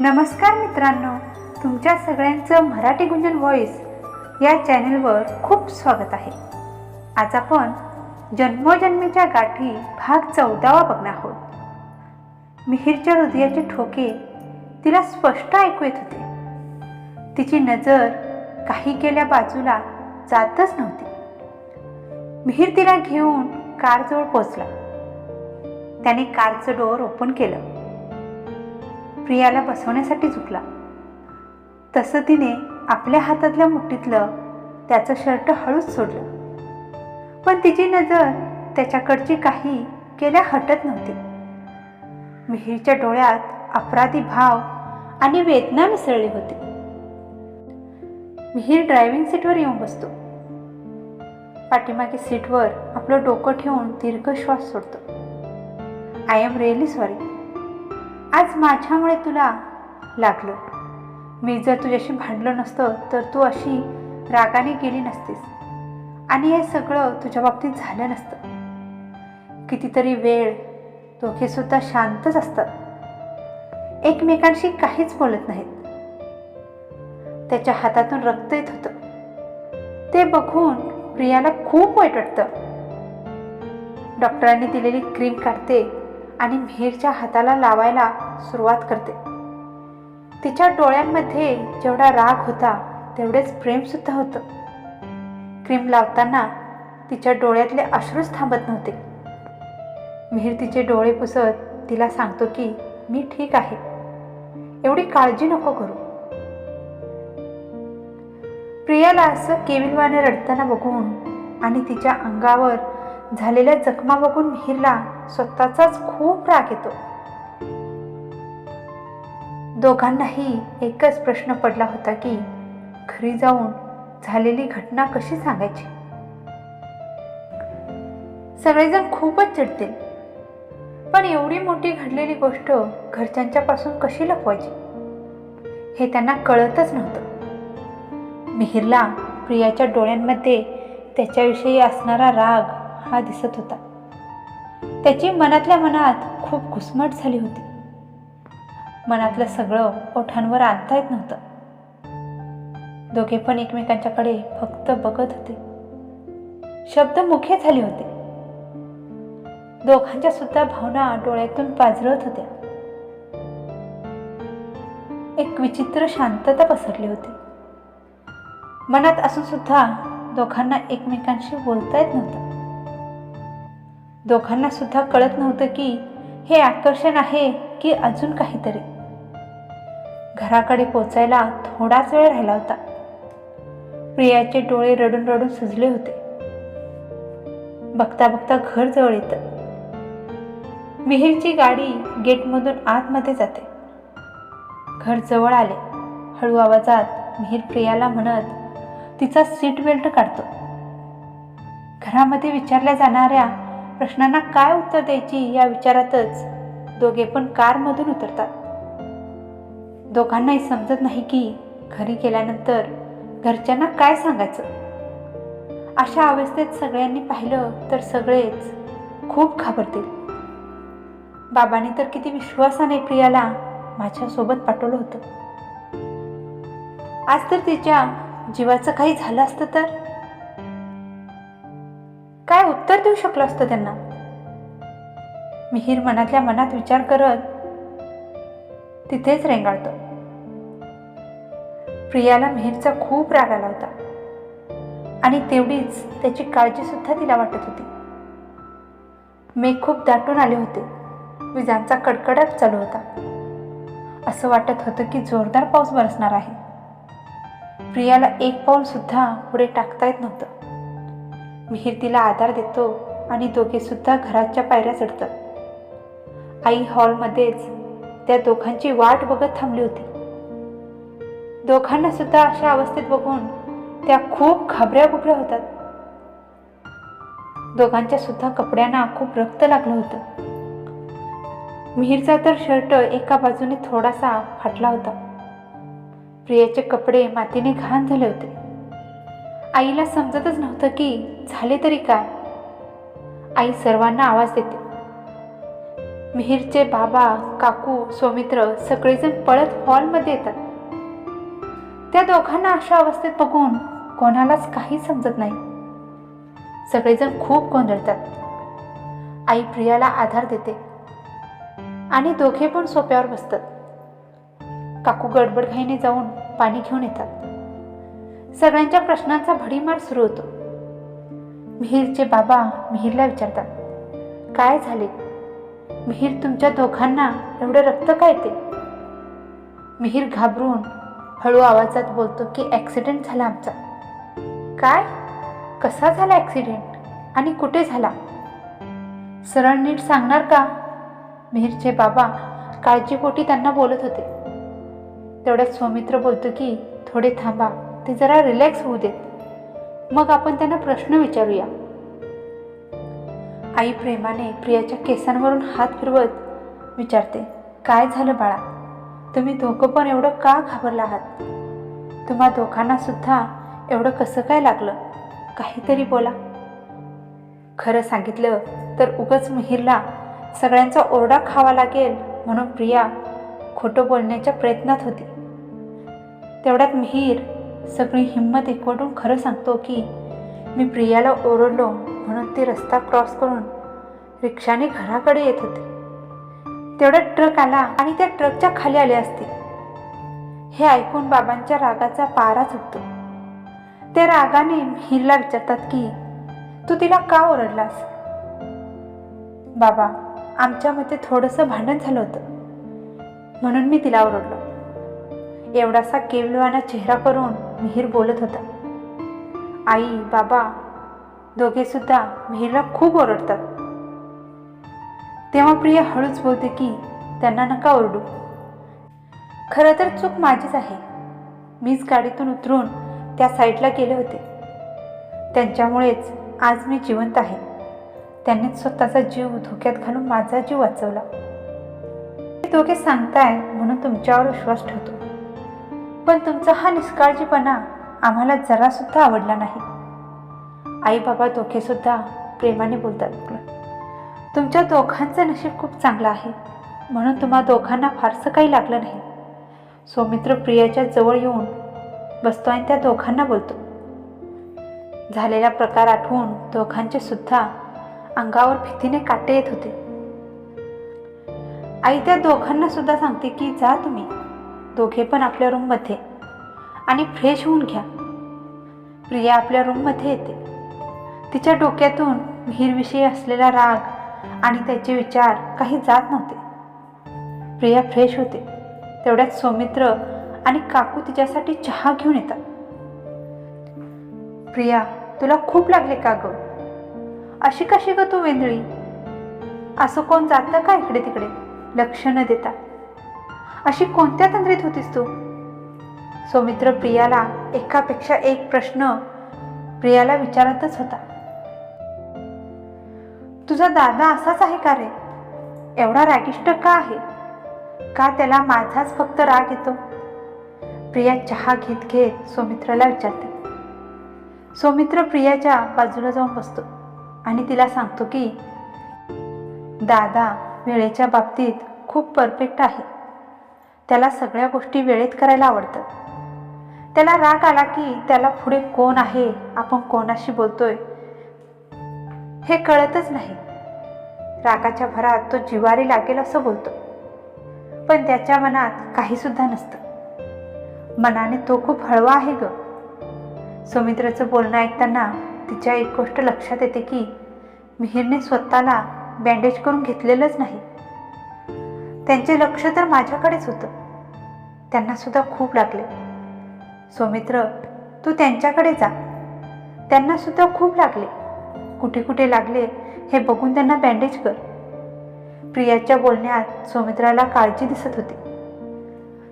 नमस्कार मित्रांनो तुमच्या सगळ्यांचं मराठी गुंजन व्हॉईस या चॅनलवर खूप स्वागत आहे. आज आपण जन्मोजन्मीच्या गाठी भाग चौदावा बघणार आहोत. मिहीरच्या हृदयाचे ठोके तिला स्पष्ट ऐकू येत होते. तिची नजर काही केल्या बाजूला जातच नव्हती. मिहीर तिला घेऊन कारजवळ पोचला. त्याने कारचं डोअर ओपन केलं. प्रियाला बसवण्यासाठी झुकला. तसं तिने आपल्या हातातल्या मुठीतलं त्याचं शर्ट हळूच सोडलं. पण तिची नजर त्याच्याकडची काही केल्या हटत नव्हती. मिहीरच्या डोळ्यात अपराधी भाव आणि वेदना मिसळली होती. मिहीर ड्रायव्हिंग सीटवर येऊन बसतो. पाठीमागे सीटवर आपलं डोकं ठेवून दीर्घ श्वास सोडतो. आय एम रिअली सॉरी आज माझ्यामुळे तुला लागलं. मी जर तुझ्याशी भांडलं नसतं तर तू अशी रागाने गेली नसतीस. आणि हे सगळं तुझ्या बाबतीत झालं नसतं. कितीतरी वेळ दोघेसुद्धा शांतच असतात. एकमेकांशी काहीच बोलत नाहीत. त्याच्या हातातून रक्त येत होतं. ते बघून प्रियाला खूप वाईट वाटतं. डॉक्टरांनी दिलेली क्रीम काढते आणि मिहीरच्या हाताला लावायला सुरुवात करते. तिच्या डोळ्यांमध्ये जेवढा राग होता तेवढेच प्रेमसुद्धा होतं. क्रीम लावताना तिच्या डोळ्यातले अश्रूच थांबत नव्हते. मिहीर तिचे डोळे पुसत तिला सांगतो की मी ठीक आहे. एवढी काळजी नको करू. प्रियाला असं केविलवाने रडताना बघून आणि तिच्या अंगावर झालेल्या जखमा बघून मिहीरला स्वतःचाच खूप राग येतो. दोघांनाही एकच प्रश्न पडला होता की घरी जाऊन झालेली घटना कशी सांगायची? सगळेजण खूपच चिडतील. पण एवढी मोठी घडलेली गोष्ट घरच्यांच्यापासून कशी लपवायची? हे त्यांना कळतच नव्हतं. मिहिरला प्रियाच्या डोळ्यांमध्ये त्याच्याविषयी असणारा राग हा दिसत होता. त्याची मनातल्या मनात खूप घुसमट झाली होती. मनातलं सगळं ओठांवर आणता येत नव्हतं. दोघे पण एकमेकांच्याकडे फक्त बघत होते. शब्द मुखे झाले होते. दोघांच्या सुद्धा भावना डोळ्यातून पाझरत होत्या. एक विचित्र शांतता पसरली होती. मनात असून सुद्धा दोघांना एकमेकांशी बोलता येत नव्हतं. दोघांना सुद्धा कळत नव्हतं की हे आकर्षण आहे की अजून काहीतरी. घराकडे पोचायला थोडाच वेळ राहिला होता. प्रियाचे डोळे रडून रडून सुजले होते. बघता बघता घर जवळ येतं. विहीरची गाडी गेटमधून आतमध्ये जाते. घर जवळ आले. हळू आवाजात मिहीर प्रियाला म्हणत तिचा सीट बेल्ट काढतो. घरामध्ये विचारल्या जाणाऱ्या प्रश्नांना काय उत्तर द्यायची या विचारातच दोघे पण कारमधून उतरतात. दोघांनाही समजत नाही की घरी गेल्यानंतर घरच्यांना काय सांगायचं? अशा अवस्थेत सगळ्यांनी पाहिलं तर सगळेच खूप घाबरतील. बाबांनी तर किती विश्वासाने प्रियाला माझ्यासोबत पाठवलं होतं. आज तर तिच्या जीवाचं काही झालं असतं तर? काय उत्तर देऊ शकलं असतं त्यांना? मिहीर मनातल्या मनात विचार करत तिथेच रेंगाळतो. प्रियाला मिहीरचा खूप राग आला होता. आणि तेवढीच त्याची काळजी सुद्धा तिला वाटत होती. मेघ खूप दाटून आले होते. विजांचा कडकडाट चालू होता. असं वाटत होतं की जोरदार पाऊस बरसणार आहे. प्रियाला एक पाऊल सुद्धा पुढे टाकता येत नव्हतं. मिहीर तिला आधार देतो आणि दोघे सुद्धा घराच्या पायऱ्या चढतात. आई हॉलमध्येच त्या दोघांची वाट बघत थांबली होती. दोघांना सुद्धा अशा अवस्थेत बघून त्या खूप घाबऱ्या गुबऱ्या होतात. दोघांच्या सुद्धा कपड्यांना खूप रक्त लागलं होतं. मिहीरचा तर शर्ट एका बाजूने थोडासा फाटला होता. प्रियाचे कपडे मातीने घाण झाले होते. आईला समजतच नव्हतं की झाले तरी काय. आई सर्वांना आवाज देते. मिहीरचे बाबा काकू सौमित्र सगळेजण पळत हॉलमध्ये येतात. त्या दोघांना अशा अवस्थेत बघून कोणालाच काही समजत नाही. सगळेजण खूप गोंधळतात. आई प्रियाला आधार देते आणि दोघे पण सोप्यावर बसतात. काकू गडबड घाईने जाऊन पाणी घेऊन येतात. सगळ्यांच्या प्रश्नांचा भडीमार सुरू होतो. मिहीरचे बाबा मिहीरला विचारतात काय झाले? मिहीर तुमच्या दोघांना एवढं रक्त काय ते? मिहीर घाबरून हळू आवाजात बोलतो की ॲक्सिडेंट झाला आमचा. काय? कसा झाला ॲक्सिडेंट आणि कुठे झाला? सरळ नीट सांगणार का? मिहीरचे बाबा काळजीपोटी त्यांना बोलत होते. तेवढ्यात सौमित्र बोलतो की थोडे थांबा ते जरा रिलॅक्स होऊ देत. मग आपण त्यांना प्रश्न विचारूया. आई प्रेमाने प्रियाच्या केसांवरून हात फिरवत विचारते काय झालं बाळा? तुम्ही दोघं पण एवढं का घाबरला आहात? तुम्हा दोघांना सुद्धा एवढं कसं काय लागलं? काहीतरी बोला. खरं सांगितलं तर उगच मिहिरला सगळ्यांचा ओरडा खावा लागेल म्हणून प्रिया खोटं बोलण्याच्या प्रयत्नात होती. तेवढ्यात मिहीर सगळी हिंमत एकवटून खरं सांगतो की मी प्रियाला ओरडलो म्हणून ती रस्ता क्रॉस करून रिक्षाने घराकडे येत होते. तेवढ्यात ट्रक आला आणि त्या ट्रकच्या खाली आले असते. हे ऐकून बाबांच्या रागाचा पारा चुकतो त्या रागाने मिहीरला विचारतात की तू तिला का ओरडलास? बाबा आमच्यामध्ये थोडंसं भांडण झालं होतं. म्हणून मी तिला ओरडलो. एवढासा केवलवाना चेहरा करून मिहीर बोलत होता. आई बाबा दोघेसुद्धा मेहरला खूप ओरडतात. तेव्हा प्रिया हळूच बोलते की त्यांना नका ओरडू. खरं तर चूक माझीच आहे. मीच गाडीतून उतरून त्या साईडला गेले होते. त्यांच्यामुळेच आज मी जिवंत आहे. त्यांनीच स्वतःचा जीव धोक्यात घालून माझा जीव वाचवला. ते दोघे सांगताय म्हणून तुमच्यावर विश्वास ठेवतो. पण तुमचा हा निष्काळजीपणा आम्हाला जरासुद्धा आवडला नाही. आई बाबा दोघेसुद्धा प्रेमाने बोलतात. तुमच्या दोघांचं नशीब खूप चांगलं आहे. म्हणून तुम्हा दोघांना फारसं काही लागलं नाही. सौमित्र प्रियाच्या जवळ येऊन बसतो आणि त्या दोघांना बोलतो. झालेला प्रकार आठवून दोघांचे सुद्धा अंगावर भीतीने काटे येत होते. आई त्या दोघांना सुद्धा सांगते की जा तुम्ही. दोघे पण आपल्या रूममध्ये आणि फ्रेश होऊन घ्या. प्रिया आपल्या रूममध्ये येते. तिच्या डोक्यातून मिहीरविषयी असलेला राग आणि त्याचे विचार काही जात नव्हते. प्रिया फ्रेश होते. तेवढ्यात सौमित्र आणि काकू तिच्यासाठी चहा घेऊन येतात. प्रिया तुला खूप लागले का ग? अशी कशी ग तू वेंदळी असं कोण जातं का इकडे तिकडे? लक्ष न देता. अशी कोणत्या तंद्रीत होतीस तू? सौमित्र प्रियाला एकापेक्षा एक प्रश्न प्रियाला विचारतच होता. तुझा दादा असाच आहे का रे? एवढा रागिष्ट का आहे? का त्याला माझाच फक्त राग येतो? प्रिया चहा घेत घेत सौमित्राला विचारते. सौमित्र प्रियाच्या बाजूला जाऊन बसतो आणि तिला सांगतो की दादा वेळेच्या बाबतीत खूप परफेक्ट आहे. त्याला सगळ्या गोष्टी वेळेत करायला आवडतात. त्याला राग आला की त्याला पुढे कोण आहे? आपण कोणाशी बोलतोय? हे कळतच नाही. रागाच्या भरात तो जिवारी लागेल असं बोलतो. पण त्याच्या मनात काही सुद्धा नसतं. मनाने तो खूप हळवा आहे ग. सुमित्राचं बोलणं ऐकताना तिच्या एक गोष्ट लक्षात येते की मिहीरने स्वतःला बँडेज करून घेतलेलंच नाही. त्यांचे लक्ष तर माझ्याकडेच होतं. त्यांना सुद्धा खूप लागले. सौमित्र तू त्यांच्याकडे जा. त्यांना सुद्धा खूप लागले. कुठे कुठे लागले हे बघून त्यांना बँडेज कर. प्रियाच्या बोलण्यात सौमित्राला काळजी दिसत होती.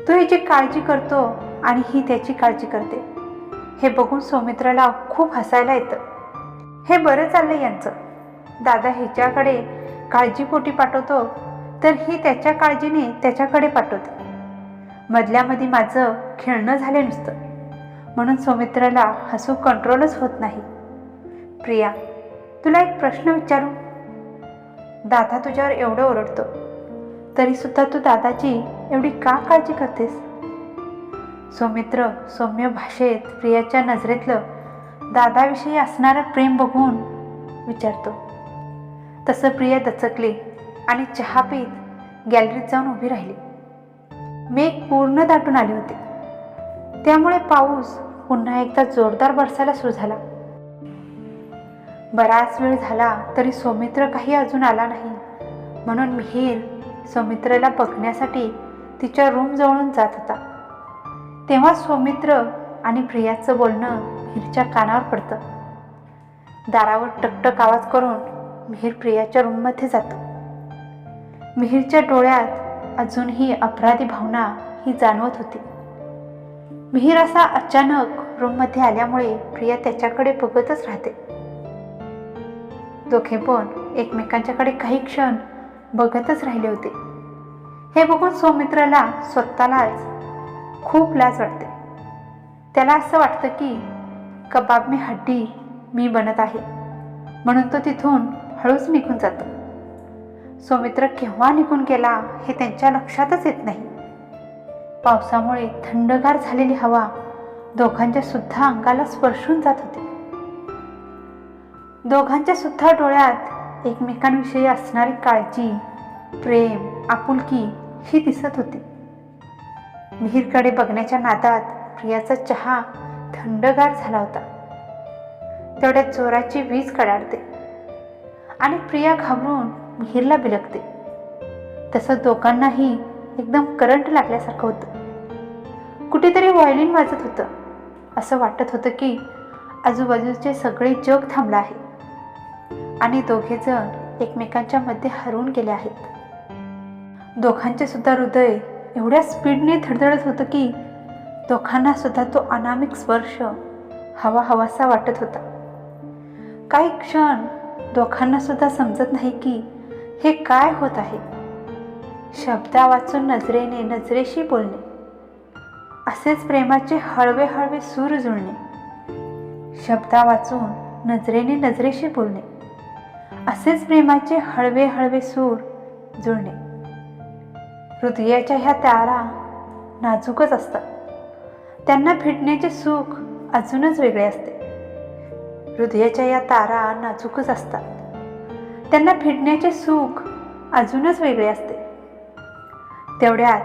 तो हिची काळजी करतो आणि ही त्याची काळजी करते हे बघून सौमित्राला खूप हसायला येतं. हे बरं चाललं यांचं. दादा ह्याच्याकडे काळजीपोटी पाठवतो तर ही त्याच्या काळजीने त्याच्याकडे पाठवते. मधल्यामध्ये माझं खेळणं झालं नुसतं. म्हणून सौमित्राला हसू कंट्रोलच होत नाही. प्रिया तुला एक प्रश्न विचारू? दादा तुझ्यावर एवढं ओरडतो. तरीसुद्धा तू दादाची एवढी का काळजी करतेस? सौमित्र सौम्य भाषेत प्रियाच्या नजरेतलं दादाविषयी असणारं प्रेम बघून विचारतो. तसं प्रिया दचकली आणि चहा पीत गॅलरीत जाऊन उभी राहिली. मेघ पूर्ण दाटून आले होते. त्यामुळे पाऊस पुन्हा एकदा जोरदार बरसायला सुरू झाला. बराच वेळ झाला तरी सौमित्र काही अजून आला नाही. म्हणून मिहीर सौमित्रला बघण्यासाठी तिच्या रूमजवळून जात होता. तेव्हा सौमित्र आणि प्रियाचं बोलणं मिहीरच्या कानावर पडतं. दारावर टकटक आवाज करून मिहीर प्रियाच्या रूममध्ये जातो. मिहीरच्या डोळ्यात अजूनही अपराधी भावना ही जाणवत होती. मिहीर असा अचानक रूममध्ये आल्यामुळे प्रिया त्याच्याकडे बघतच राहते. दोघे पण एकमेकांच्याकडे काही क्षण बघतच राहिले होते. हे बघून सौमित्राला स्वतःलाच खूप लाज वाटते. त्याला असं वाटतं की कबाब मी हड्डी मी बनत आहे. म्हणून तो तिथून हळूच निघून जातो. सौमित्र केव्हा निघून गेला हे त्यांच्या लक्षातच येत नाही. पावसामुळे थंडगार झालेली हवा दोघांच्या सुद्धा अंगाला स्पर्शून जात होती. दोघांच्या सुद्धा डोळ्यात एकमेकांविषयी असणारी काळजी प्रेम आपुलकी ही दिसत होती. मिहीरकडे बघण्याच्या नादात प्रियाचा चहा थंडगार झाला होता. तेवढ्यात जोराची वीज कडाडते आणि प्रिया घाबरून मिहीरला बिलगते. तसं दोघांनाही एकदम करंट लागल्यासारखं होतं. कुठेतरी व्हायलिन वाजत होतं. असं वाटत होतं की आजूबाजूचे सगळे जग थांबलं आहे. आणि दोघे जण एकमेकांच्या मध्ये हरवून गेले आहेत. दोघांचे सुद्धा हृदय एवढ्या स्पीडने धडधडत होतं की दोघांना सुद्धा तो अनामिक स्पर्श हवा हवासा वाटत होता. काही क्षण दोघांना सुद्धा समजत नाही की हे काय होत आहे? शब्दा वाचून नजरेने नजरेशी बोलणे. असेच प्रेमाचे हळवे हळवे सूर जुळणे. शब्दा वाचून नजरेने नजरेशी बोलणे. असेच प्रेमाचे हळवे हळवे सूर जुळणे. हृदयाच्या ह्या तारा नाजूकच असतात. त्यांना फिटण्याचे सुख अजूनच वेगळे असते. हृदयाच्या या तारा नाजूकच असतात. त्यांना भिडण्याचे सुख अजूनच वेगळे असते. तेवढ्यात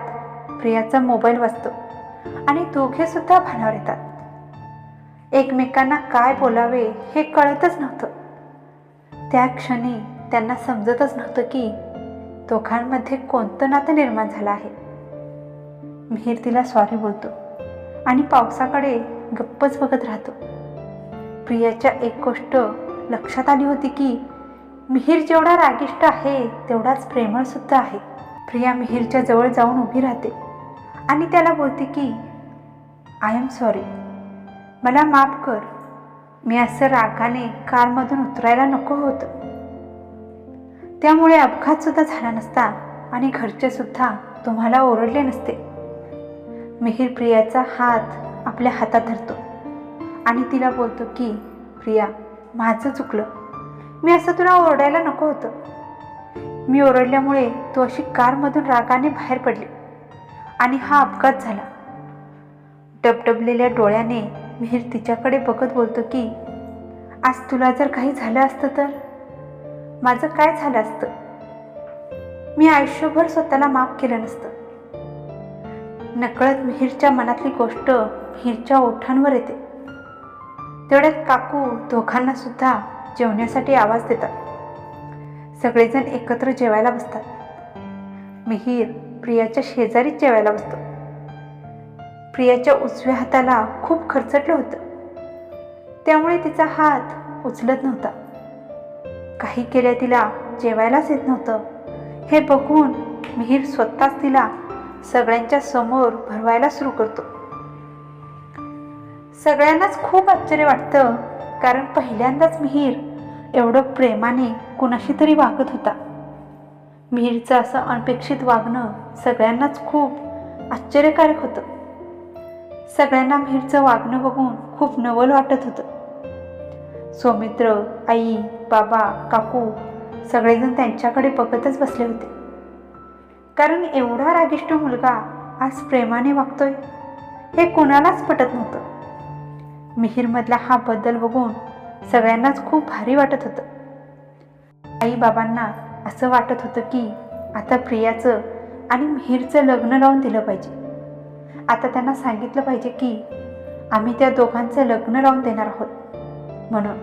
प्रियाचा मोबाईल वाजतो आणि दोघे सुद्धा भानावर येतात. एकमेकांना काय बोलावे हे कळतच नव्हतं. त्या क्षणी त्यांना समजतच नव्हतं की दोघांमध्ये कोणतं नातं निर्माण झालं आहे. मिहीर तिला सॉरी बोलतो आणि पावसाकडे गप्पच बघत राहतो. प्रियाच्या एक गोष्ट लक्षात आली होती की मिहीर जेवढा रागिष्ट आहे तेवढाच प्रेमळसुद्धा आहे. प्रिया मिहीरच्या जवळ जाऊन उभी राहते आणि त्याला बोलते की आय एम सॉरी मला माफ कर. मी असं रागाने कारमधून उतरायला नको होतं. त्यामुळे अपघातसुद्धा झाला नसता आणि घरचेसुद्धा तुम्हाला ओरडले नसते. मिहीर प्रियाचा हात आपल्या हातात धरतो आणि तिला बोलतो की प्रिया माझं चुकलं. मी असं तुला ओरडायला नको होतं. मी ओरडल्यामुळे तू अशी कारमधून रागाने बाहेर पडली आणि हा अपघात झाला. डबडबलेल्या डोळ्याने मिहीर तिच्याकडे बघत बोलतो की आज तुला जर काही झालं असतं तर? माझं काय झालं असतं? मी आयुष्यभर स्वतःला माफ केलं नसतं. नकळत मिहीरच्या मनातली गोष्ट मिहीरच्या ओठांवर येते. तेवढ्यात काकू दोघांना सुद्धा जेवण्यासाठी आवाज देतात. सगळेजण एकत्र जेवायला बसतात. मिहीर प्रियाच्या शेजारीच जेवायला बसतो. प्रियाच्या उजव्या हाताला खूप खरचटलं होतं. त्यामुळे तिचा हात उचलत नव्हता. काही केल्या तिला जेवायलाच येत नव्हतं. हे बघून मिहीर स्वतःच तिला सगळ्यांच्या समोर भरवायला सुरू करतो. सगळ्यांनाच खूप आश्चर्य वाटतं कारण पहिल्यांदाच मिहीर एवढं प्रेमाने कुणाशी तरी वागत होता. मिहीरचं असं अनपेक्षित वागणं सगळ्यांनाच खूप आश्चर्यकारक होतं. सगळ्यांना मिहीरचं वागणं बघून खूप नवल वाटत होतं. सौमित्र आई बाबा काकू सगळेजण त्यांच्याकडे बघतच बसले होते. कारण एवढा रागिष्ट मुलगा आज प्रेमाने वागतोय हे कोणालाच पटत नव्हतं. मिहीरमधला हा बदल बघून सगळ्यांनाच खूप भारी वाटत होतं. आई बाबांना असं वाटत होतं की आता प्रियाचं आणि मिहीरचं लग्न लावून दिलं पाहिजे. आता त्यांना सांगितलं पाहिजे की आम्ही त्या दोघांचं लग्न लावून देणार आहोत. म्हणून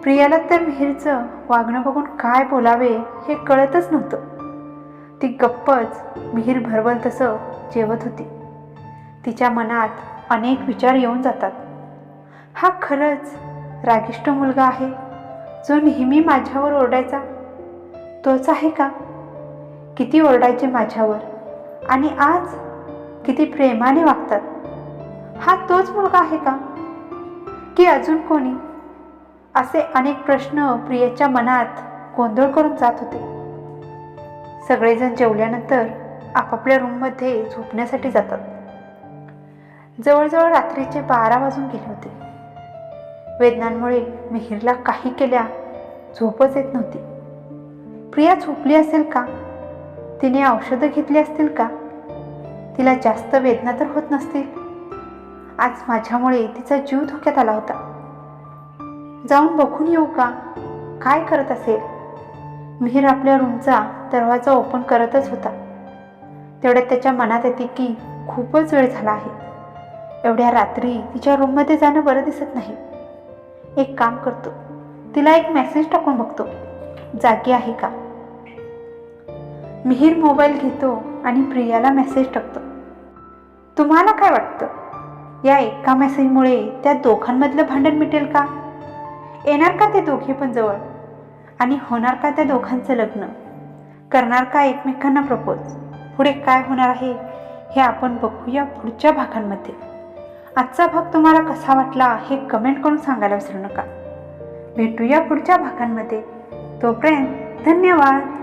प्रियाला तर मिहीरचं वागणं बघून काय बोलावे हे कळतच नव्हतं. ती गप्पच मिहीर भरवल तसं जेवत होती. तिच्या मनात अनेक विचार येऊन जातात. हा खरंच रागिष्ट मुलगा आहे. जो नेहमी माझ्यावर ओरडायचा. तोच आहे का? किती ओरडायचे माझ्यावर. आणि आज किती प्रेमाने वागतात. हा तोच मुलगा आहे का? की अजून कोणी? असे अनेक प्रश्न प्रियाच्या मनात गोंधळ करून जात होते. सगळेजण जेवल्यानंतर आपापल्या रूममध्ये झोपण्यासाठी जातात. जवळजवळ रात्रीचे बारा वाजून गेले होते. वेदनांमुळे मिहिरला काही केल्या झोपच येत नव्हती. प्रिया झोपली असेल का? तिने औषधं घेतली असतील का? तिला जास्त वेदना तर होत नसतील. आज माझ्यामुळे तिचा जीव धोक्यात आला होता. जाऊन बघून येऊ का? काय करत असेल? मिहीर आपल्या रूमचा दरवाजा ओपन करतच होता. तेवढ्यात त्याच्या मनात येते की खूपच वेळ झाला आहे. एवढ्या रात्री तिच्या रूममध्ये जाणं बरं दिसत नाही. एक काम करतो. तिला एक मेसेज टाकून बघतो. जागी आहे का? मिहीर मोबाईल घेतो आणि प्रियाला मेसेज टाकतो. तुम्हाला काय वाटतं? या एका मेसेजमुळे त्या दोघांमधलं भांडण मिटेल का? येणार का ते दोघे पण जवळ? आणि होणार का त्या दोघांचं लग्न? करणार का एकमेकांना प्रपोज पुढे काय होणार आहे हे आपण बघूया पुढच्या भागांमध्ये. आजचा भाग तुम्हाला कसा वाटला हे कमेंट करून सांगायला विसरू नका. भेटूया पुढच्या भागांमध्ये. तोपर्यंत धन्यवाद.